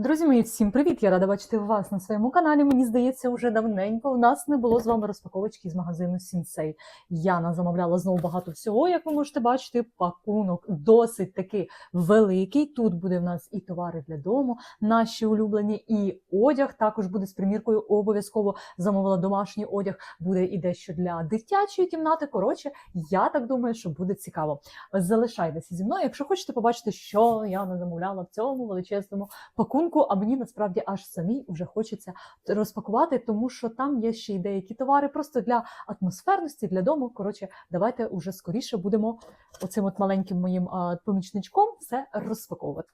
Друзі мої, всім привіт! Я рада бачити вас на своєму каналі. Мені здається, вже давненько у нас не було з вами розпаковочки з магазину Сінсей. Яна замовляла знову багато всього, як ви можете бачити, пакунок досить таки великий. Тут буде в нас і товари для дому, наші улюблені, і одяг також буде з приміркою. Обов'язково замовила домашній одяг, буде і дещо для дитячої кімнати. Коротше, я так думаю, що буде цікаво. Залишайтеся зі мною, якщо хочете побачити, що я не замовляла в цьому величезному пакунку, а мені насправді аж самі вже хочеться розпакувати, тому що там є ще й деякі товари просто для атмосферності, для дому. Коротше, давайте уже скоріше будемо оцим от маленьким моїм помічничком все розпаковувати.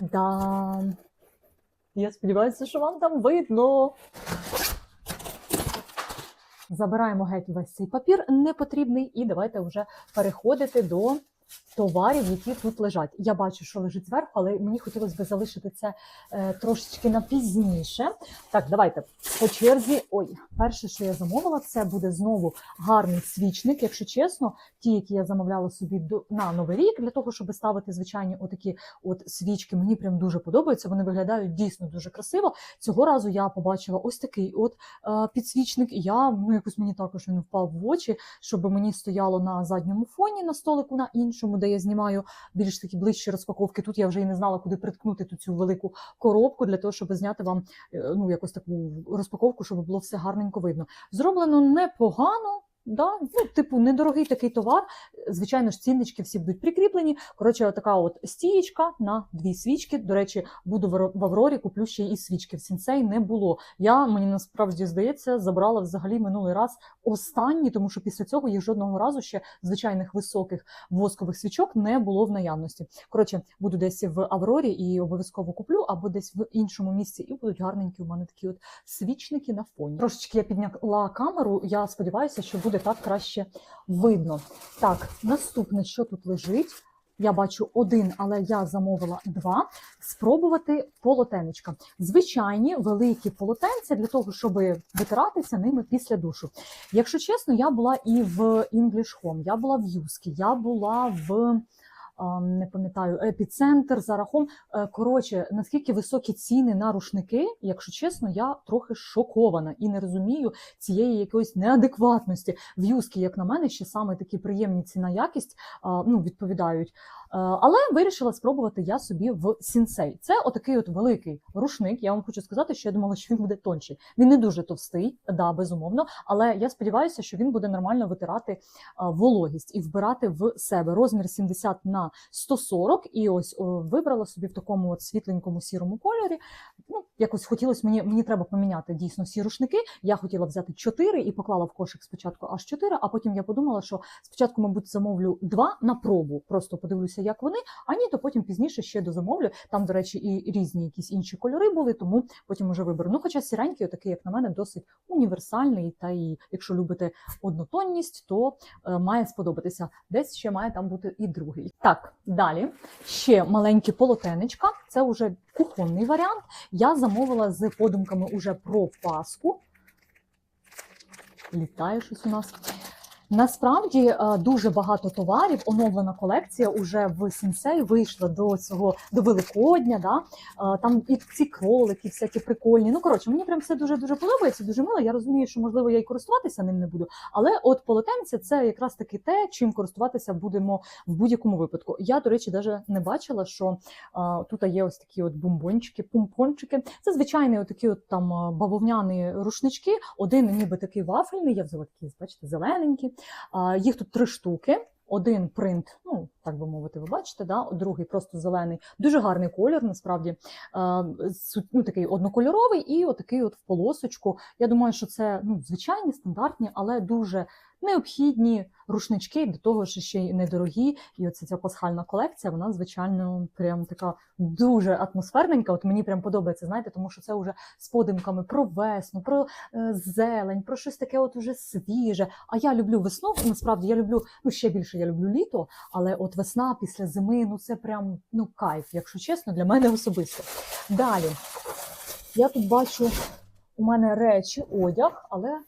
Да. Я сподіваюся, що вам там видно. Забираємо геть весь цей папір непотрібний, і давайте вже переходити до товарів, які тут лежать. Я бачу, що лежить зверху, але мені хотілося б залишити це е, трошечки на пізніше. Так, давайте по черзі. Ой, перше, що я замовила, це буде знову гарний свічник. Якщо чесно, ті, які я замовляла собі на новий рік, для того, щоб ставити звичайні отакі от свічки, мені прям дуже подобаються. Вони виглядають дійсно дуже красиво. Цього разу я побачила ось такий от е, підсвічник. І я ну якось мені також він впав в очі, щоб мені стояло на задньому фоні на столику на іншому, де я знімаю більш такі ближчі розпаковки. Тут я вже і не знала, куди приткнути ту цю велику коробку для того, щоб зняти вам е, ну якось таку розпаковку, щоб було все гарненько видно. Зроблено непогано. Да, ну, типу, недорогий такий товар. Звичайно ж, ціннички всі будуть прикріплені. Коротше, така от стієчка на дві свічки. До речі, буду в Аврорі, куплю ще і свічки. В сінцей не було. Я мені насправді здається, забрала взагалі минулий раз останні, тому що після цього їх жодного разу ще звичайних високих воскових свічок не було в наявності. Коротше, буду десь в Аврорі і обов'язково куплю, або десь в іншому місці, і будуть гарненькі у мене такі от свічники на фоні. Трошечки я підняла камеру. Я сподіваюся, що буде так краще видно. Так, наступне, що тут лежить. Я бачу один, але я замовила два. Спробувати полотенечка. Звичайні великі полотенця для того, щоб витиратися ними після душу. Якщо чесно, я була і в English Home, я була в Юскі, я була в. Не пам'ятаю, епіцентр за рахом. Коротше, наскільки високі ціни на рушники, якщо чесно, я трохи шокована і не розумію цієї якоїсь неадекватності. В'юзки, як на мене, ще саме такі приємні ціна якість ну, відповідають. Е, Але вирішила спробувати я собі в сінсей. Це отакий от великий рушник. Я вам хочу сказати, що я думала, що він буде тонший. Він не дуже товстий, да, безумовно. Але я сподіваюся, що він буде нормально витирати вологість і вбирати в себе розмір 70 на 140. І ось вибрала собі в такому от світленькому сірому кольорі. Ну, якось хотілося мені, мені треба поміняти дійсно всі рушники. Я хотіла взяти 4 і поклала в кошик спочатку аж 4, а потім я подумала, що спочатку, мабуть, замовлю 2 на пробу. Просто подивлюся, як вони. А ні, то потім пізніше ще дозамовлю. Там, до речі, і різні якісь інші кольори були, тому потім уже виберу. Ну, хоча сіренький, отакий, як на мене, досить універсальний. Та і якщо любите однотонність, то е, має сподобатися. Десь ще має там бути і другий. Так, далі ще маленькі полотенечка. Це вже кухонний варіант. Я замовила з подумками уже про паску. Літає щось у нас. Насправді е, дуже багато товарів. Оновлена колекція уже в Сінсей вийшла до цього до Великодня. Да? Е, Там і ці кролики, всякі прикольні. Ну коротше, мені прям все дуже дуже подобається. Дуже мило. Я розумію, що можливо я й користуватися ним не буду. Але от полотенце це якраз таки те, чим користуватися будемо в будь-якому випадку. Я, до речі, навіть не бачила, що а, тут є ось такі от бомбончики, пумпончики. Це звичайні такі от там бавовняні рушнички. Один ніби такий вафельний. Я взяла такі, бачите, зелененькі. Їх тут три штуки. Один принт, ну так би мовити, ви бачите, да? другий просто зелений. Дуже гарний колір, насправді ну, такий однокольоровий, і отакий от в полосочку. Я думаю, що це ну, звичайні, стандартні, але дуже необхідні рушнички, до того ж ще й недорогі. І оця ця пасхальна колекція, вона, звичайно, прям така дуже атмосферненька. От мені прям подобається, знаєте, тому що це вже з подимками про весну, про е, зелень, про щось таке от уже свіже. А я люблю весну. Насправді я люблю, ну ще більше я люблю літо, але от весна після зими, ну це прям ну кайф, якщо чесно, для мене особисто. Далі я тут бачу у мене речі, одяг, але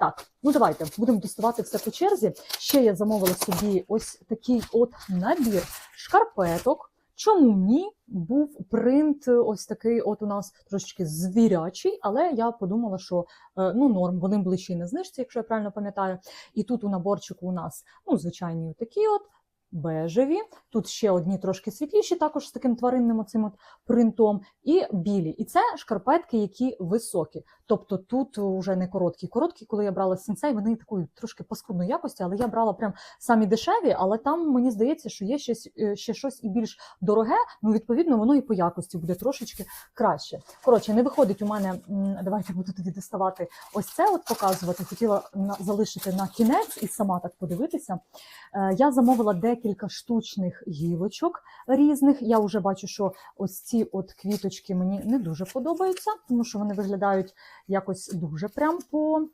Так, ну давайте будемо доставати все по черзі. Ще я замовила собі ось такий от набір шкарпеток. Чому ні? Був принт ось такий, от у нас трошечки звірячий, але я подумала, що е, ну норм, вони були ще на знижці, якщо я правильно пам'ятаю. І тут у наборчику у нас ну, звичайні такі от бежеві. Тут ще одні трошки світліші, також з таким тваринним оцим от принтом, і білі. І це шкарпетки, які високі. Тобто тут вже не короткі. Короткі, коли я брала сінцей, вони такої трошки паскудної якості, але я брала прям самі дешеві, але там мені здається, що є щось, е, ще щось і більш дороге. Ну, відповідно, воно і по якості буде трошечки краще. Коротше, не виходить у мене. Давайте буду тоді доставати ось це. От показувати. Хотіла на залишити на кінець і сама так подивитися. Е, Я замовила декілька штучних гілочок різних. Я вже бачу, що ось ці от квіточки мені не дуже подобаються, тому що вони виглядають якось дуже прям по.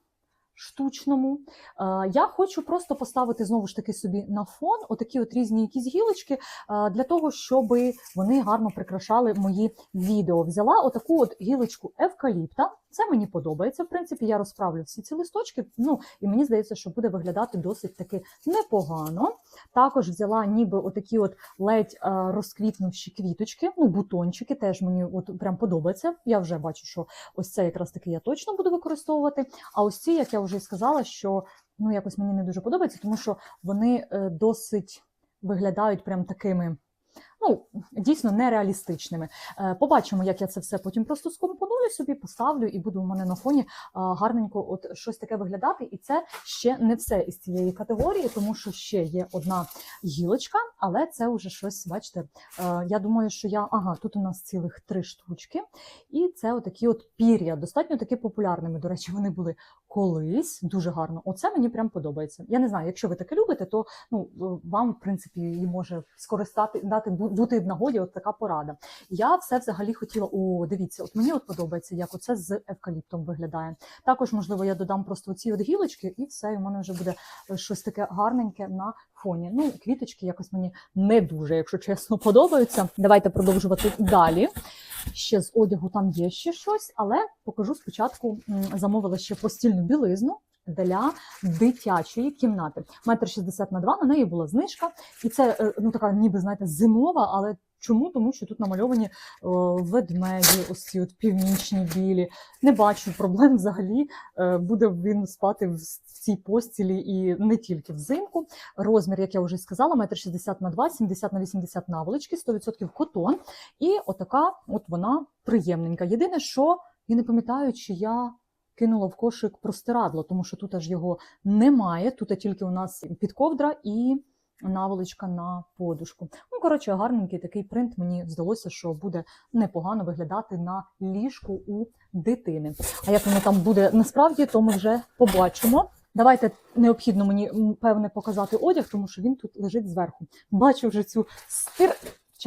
Штучному. Е, Я хочу просто поставити знову ж таки собі на фон отакі от різні якісь гілочки е, для того, щоб вони гарно прикрашали мої відео. Взяла отаку от гілочку евкаліпта. Це мені подобається. В принципі, я розправлю всі ці листочки. Ну і мені здається, що буде виглядати досить таки непогано. Також взяла ніби отакі от ледь е, розквітнувші квіточки, ну бутончики теж мені от прям подобається. Я вже бачу, що ось це якраз таки я точно буду використовувати. А ось ці, як я вже і сказала, що ну якось мені не дуже подобається, тому що вони е, досить виглядають прям такими. Ну, дійсно нереалістичними. Е, Побачимо, як я це все потім просто скомпоную собі, поставлю, і буде у мене на фоні гарненько от щось таке виглядати. І це ще не все із цієї категорії, тому що ще є одна гілочка, але це вже щось, бачите. е, Я думаю, що я. Ага, тут у нас цілих три штучки. І це отакі от пір'я, достатньо таки популярними. До речі, вони були колись дуже гарно. Оце мені прям подобається. Я не знаю, якщо ви таке любите, то ну е, вам, в принципі, і може скористати дати бу- бути в нагоді. От така порада. Я все взагалі хотіла. О, дивіться, от мені от подобається, як оце з евкаліптом виглядає. Також, можливо, я додам просто ці от гілочки, і все, і в мене вже буде е, щось таке гарненьке на фоні. Ну, квіточки якось мені не дуже, якщо чесно, подобаються. Давайте продовжувати далі. Ще з одягу там є ще щось, але покажу спочатку. Замовила ще постільну білизну. Для дитячої кімнати метр шістдесят на два на неї була знижка, і це е, ну така, ніби знаєте, зимова, але чому? Тому що тут намальовані о, ведмеді, ось ці от північні білі. Не бачу проблем взагалі. Е, Буде він спати в цій постілі і не тільки взимку. Розмір, як я вже сказала, метр шістдесят на два, 70 на 80 наволочки, 100% котон. І отака, от вона приємненька. Єдине, що я не пам'ятаю, чи я кинула в кошик простирадло, тому що тут аж його немає. Тут тільки у нас підковдра і наволочка на подушку. Ну, коротше, гарненький такий принт. Мені здалося, що буде непогано виглядати на ліжку у дитини. А як воно там буде насправді, то ми вже побачимо. Давайте необхідно мені певне показати одяг, тому що він тут лежить зверху. Бачу вже цю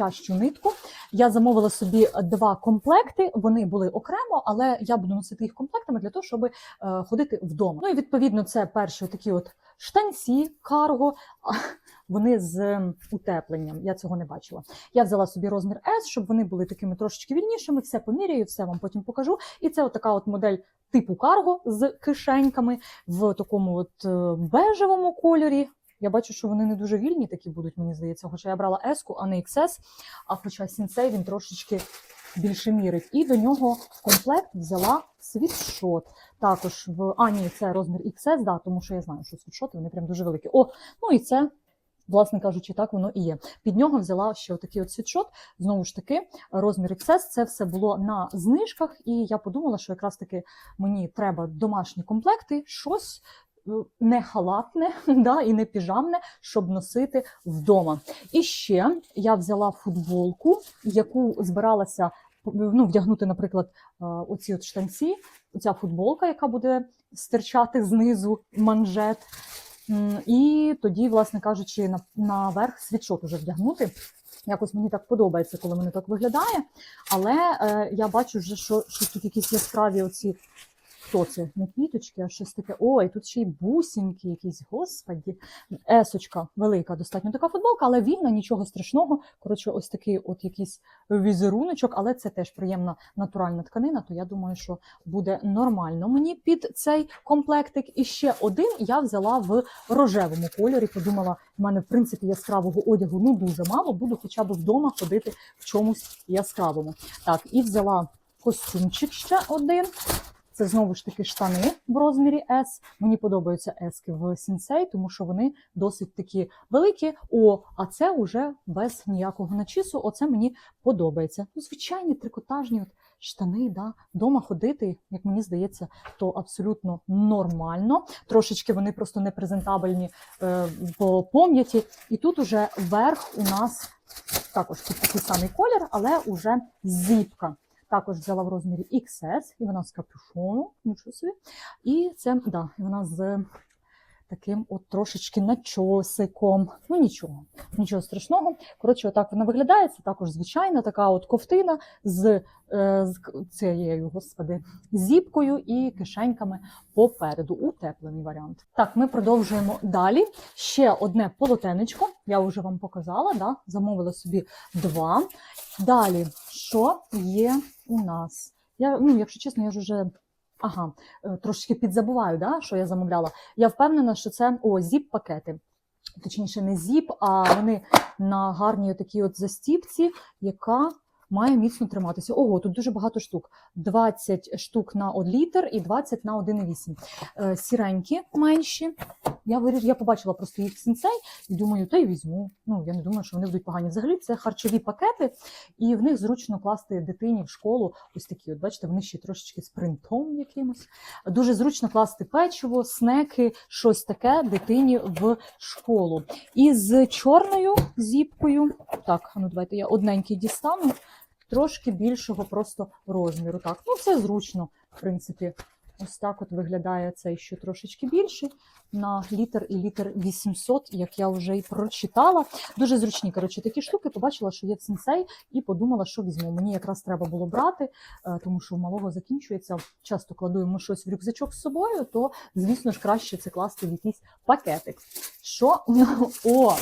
стирчащу нитку. Я замовила собі два комплекти. Вони були окремо, але я буду носити їх комплектами для того, щоб е, ходити вдома. Ну і відповідно, це перші такі от штанці, карго. Вони з утепленням. Я цього не бачила. Я взяла собі розмір S, щоб вони були такими трошечки вільнішими. Все поміряю, все вам потім покажу. І це от така от модель типу карго з кишеньками в такому от е, бежевому кольорі. Я бачу, що вони не дуже вільні такі будуть, мені здається, хоча я брала S, а не XS, а хоча сінцей він трошечки більше мірить. І до нього в комплект взяла світшот. Також в а, ні, це розмір XS, да, тому що я знаю, що світшоти вони прям дуже великі. О, ну і це. Власне кажучи, так воно і є. Під нього взяла ще такий от світшот. Знову ж таки, розмір XS. Це все було на знижках, і я подумала, що якраз таки мені треба домашні комплекти, щось не халатне, да, і не піжамне, щоб носити вдома. І ще я взяла футболку, яку збиралася ну, вдягнути, наприклад, е, оці от штанці, оця футболка, яка буде стирчати знизу манжет. І тоді, власне кажучи, наверх світшот уже вдягнути. Якось мені так подобається, коли воно так виглядає. Але е, я бачу вже, що, що тут якісь яскраві оці Хто це? Не квіточки, а щось таке. Ой, тут ще й бусинки якісь, господі. Есочка велика, достатньо така футболка, але вільна, нічого страшного. Коротше, ось такий от якийсь візеруночок, але це теж приємна натуральна тканина, то я думаю, що буде нормально мені під цей комплектик. І ще один я взяла в рожевому кольорі. Подумала, в мене в принципі яскравого одягу ну дуже мало, буду хоча б вдома ходити в чомусь яскравому. Так, і взяла костюмчик ще один. Це знову ж таки штани в розмірі S. Мені подобаються ески в сінсей, тому що вони досить такі великі. О, а це вже без ніякого начісу. Оце мені подобається. Ну, звичайні трикотажні от штани, да. Дома ходити, як мені здається, то абсолютно нормально. Трошечки вони просто непрезентабельні е, по пам'яті. І тут уже верх у нас також такий самий колір, але уже зіпка. Також взяла в розмірі XS, і вона з капюшону, нічого собі. І це, да, і вона з таким от трошечки начосиком. Ну нічого, нічого страшного. Коротше, отак вона виглядає. Це також звичайна така от ковтина з, е, з цією, господи, зіпкою і кишеньками попереду. Утеплений варіант. Так, ми продовжуємо далі. Ще одне полотенечко. Я вже вам показала, да? замовила собі два. Далі, що є у нас? Я, ну, якщо чесно, я ж вже ага, е, трошки підзабуваю, да, що я замовляла. Я впевнена, що це о, зіп-пакети. Точніше, не зіп, а вони на гарній такій от застіпці, яка має міцно триматися. Ого, тут дуже багато штук. 20 штук на 1 літр і 20 на 1,8. Е, Сіренькі менші. Я виріш... я побачила просто їх сенсей і думаю, та й візьму. Ну, я не думаю, що вони будуть погані. Взагалі це харчові пакети, і в них зручно класти дитині в школу. Ось такі, от бачите, вони ще трошечки з принтом якимось. Дуже зручно класти печиво, снеки, щось таке дитині в школу. І з чорною зіпкою. Так, ну давайте я одненький дістану. Трошки більшого просто розміру. Так, ну це зручно, в принципі. Ось так от виглядає цей ще трошечки більший на літр і літр 800, як я вже і прочитала. Дуже зручні коротше, такі штуки. Побачила, що є в сенсей, і подумала, що візьму. Мені якраз треба було брати, е, тому що у малого закінчується. Часто кладу йому щось в рюкзачок з собою, то звісно ж краще це класти в якийсь пакетик. Що о,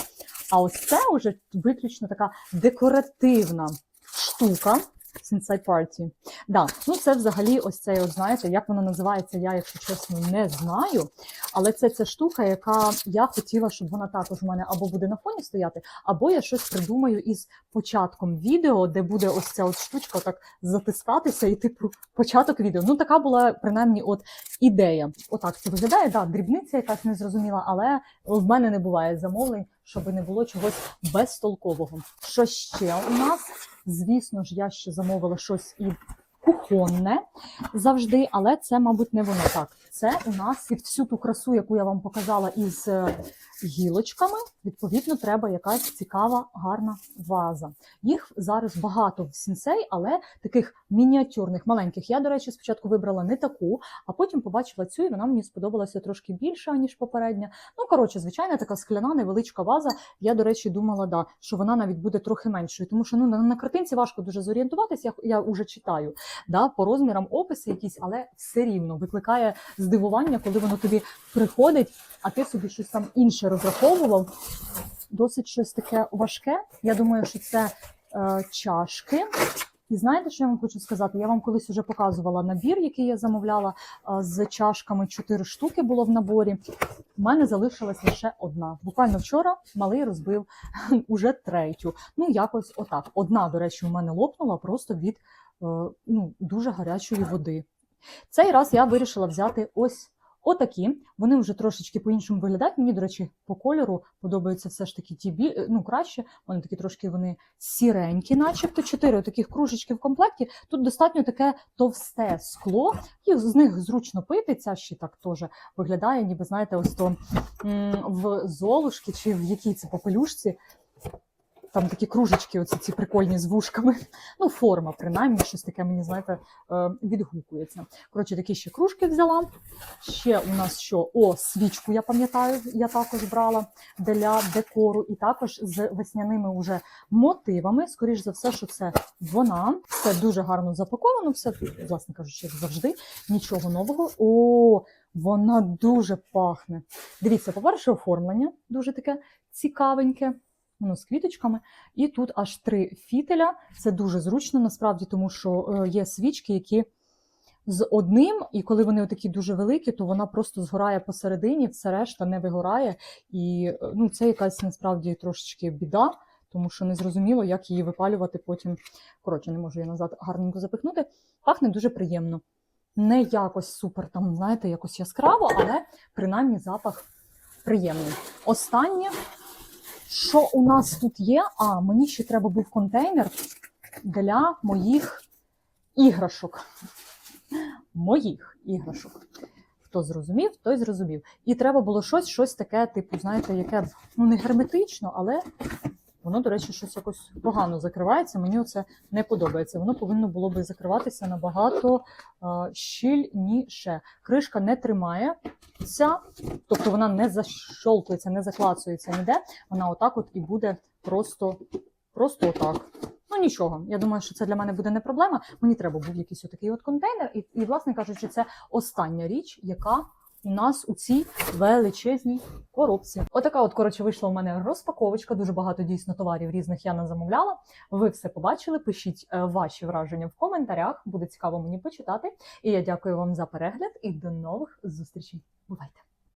а ось це вже виключно така декоративна штука. Sensei Party. Да, ну це взагалі ось цей, от знаєте, як воно називається, я, якщо чесно, не знаю. Але це ця штука, яка я хотіла, щоб вона також у мене або буде на фоні стояти, або я щось придумаю із початком відео, де буде ось ця от штучка так затискатися, і типу початок відео. Ну, така була принаймні от ідея. Отак це виглядає. Да, дрібниця якась незрозуміла, але в мене не буває замовлень, щоб не було чогось безтолкового. Що ще у нас? Звісно ж, я ще замовила щось і кухонне завжди, але це, мабуть, не воно так. Це у нас під всю ту красу, яку я вам показала із е, гілочками. Відповідно, треба якась цікава, гарна ваза. Їх зараз багато в сінсей, але таких мініатюрних, маленьких. Я, до речі, спочатку вибрала не таку, а потім побачила цю, і вона мені сподобалася трошки більша, ніж попередня. Ну, коротше, звичайна така скляна, невеличка ваза. Я, до речі, думала, да, що вона навіть буде трохи меншою, тому що ну, на, на картинці важко дуже зорієнтуватися, я, я вже читаю да, по розмірам описи якісь, але все рівно викликає здивування, коли воно тобі приходить, а ти собі щось там інше розраховував. Досить щось таке важке. Я думаю, що це е, чашки. І знаєте, що я вам хочу сказати? Я вам колись вже показувала набір, який я замовляла е, з чашками. Чотири штуки було в наборі. У мене залишилась лише одна. Буквально вчора малий розбив уже третю. Ну, якось отак. Одна, до речі, у мене лопнула просто від е, ну, дуже гарячої води. Цей раз я вирішила взяти ось отакі. Вони вже трошечки по-іншому виглядають. Мені, до речі, по кольору подобаються все ж таки ті бі... е, ну, краще. Вони такі трошки вони сіренькі, начебто чотири таких кружечки в комплекті. Тут достатньо таке товсте скло, і з них зручно пити. Ця ще так теж виглядає, ніби знаєте, ось то в золушки чи в якій це попелюшці. Там такі кружечки, оці ці прикольні з вушками. Ну, форма, принаймні, щось таке мені, знаєте, е, відгукується. Коротше, такі ще кружки взяла. Ще у нас що? О, свічку, я пам'ятаю, я також брала для декору, і також з весняними уже мотивами. Скоріш за все, що це вона. Все дуже гарно запаковано, все, власне кажучи, як завжди, нічого нового. О, вона дуже пахне. Дивіться, по-перше, оформлення дуже таке цікавеньке. Воно з квіточками, і тут аж три фітеля. Це дуже зручно насправді, тому що е, є свічки, які з одним, і коли вони такі дуже великі, то вона просто згорає посередині, все решта не вигорає. І е, ну, це якась насправді трошечки біда, тому що не зрозуміло, як її випалювати потім. Коротше, не можу її назад гарненько запихнути. Пахне дуже приємно. Не якось супер, там, знаєте, якось яскраво, але принаймні запах приємний. Останнє, що у нас тут є? А, мені ще треба був контейнер для моїх іграшок. Моїх іграшок. Хто зрозумів, той зрозумів. І треба було щось, щось таке, типу, знаєте, яке ну не герметично, але воно, до речі, щось якось погано закривається. Мені це не подобається. Воно повинно було би закриватися набагато е, щільніше. Кришка не тримається, тобто вона не защолкується, не заклацується ніде. Вона отак от і буде просто, просто отак. Ну нічого, я думаю, що це для мене буде не проблема. Мені треба був якийсь отакий от контейнер, і, і власне кажучи, це остання річ, яка у нас у цій величезній коробці. Отака, от коротше, вийшла у мене розпаковочка. Дуже багато дійсно товарів різних я не замовляла. Ви все побачили. Пишіть е, ваші враження в коментарях. Буде цікаво мені почитати. І я дякую вам за перегляд і до нових зустрічей. Бувайте!